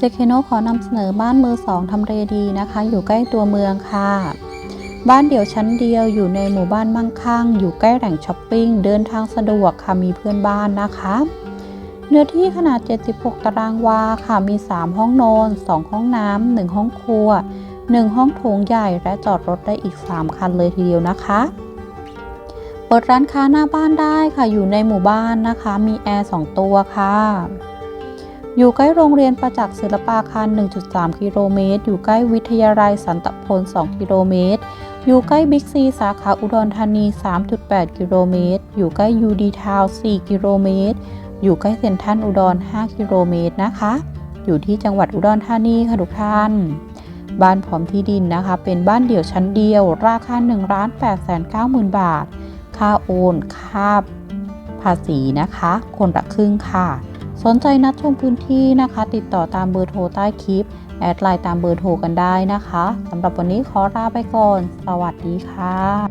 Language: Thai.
เจเคโนขอนำเสนอบ้านมือสองทำเลดีนะคะ อยู่ใกล้ตัวเมืองค่ะ บ้านเดี่ยวชั้นเดียวอยู่ในหมู่บ้านมั่งคั่ง อยู่ใกล้แหล่งช้อปปิ้ง เดินทางสะดวกค่ะ มีเพื่อนบ้านนะคะ เนื้อที่ขนาด 76 ตารางวาค่ะ มี 3 ห้องนอน 2 ห้องน้ำ 1 ห้องครัว 1 ห้องโถงใหญ่ และจอดรถได้อีก 3 คันเลยทีเดียวนะคะเปิดร้านค้าหน้าบ้านได้ค่ะ อยู่ในหมู่บ้านนะคะ มีแอร์ 2 ตัวค่ะ อยู่ใกล้โรงเรียนประจักษ์ศิลปาคาร 1.3 กิโลเมตร อยู่ใกล้วิทยาลัยสันตพล 2 กิโลเมตร อยู่ใกล้บิ๊กซีสาขาอุดรธานี 3.8 กิโลเมตร อยู่ใกล้ยูดีทาว4กิโลเมตร อยู่ใกล้เซ็นทรัลอุดร 5 กิโลเมตรนะคะ อยู่ที่จังหวัดอุดรธานีค่ะทุกท่าน บ้านพร้อมที่ดินนะคะ เป็นบ้านเดี่ยวชั้นเดียว ราคา1ล้าน8แสน9หมื่นบาท ค่าโอน ค่าภาษีนะคะ คนละครึ่งค่ะ สนใจนัดชมพื้นที่นะคะ ติดต่อตามเบอร์โทรใต้คลิป แอดไลน์ตามเบอร์โทรกันได้นะคะสำหรับวันนี้ขอลาไปก่อน สวัสดีค่ะ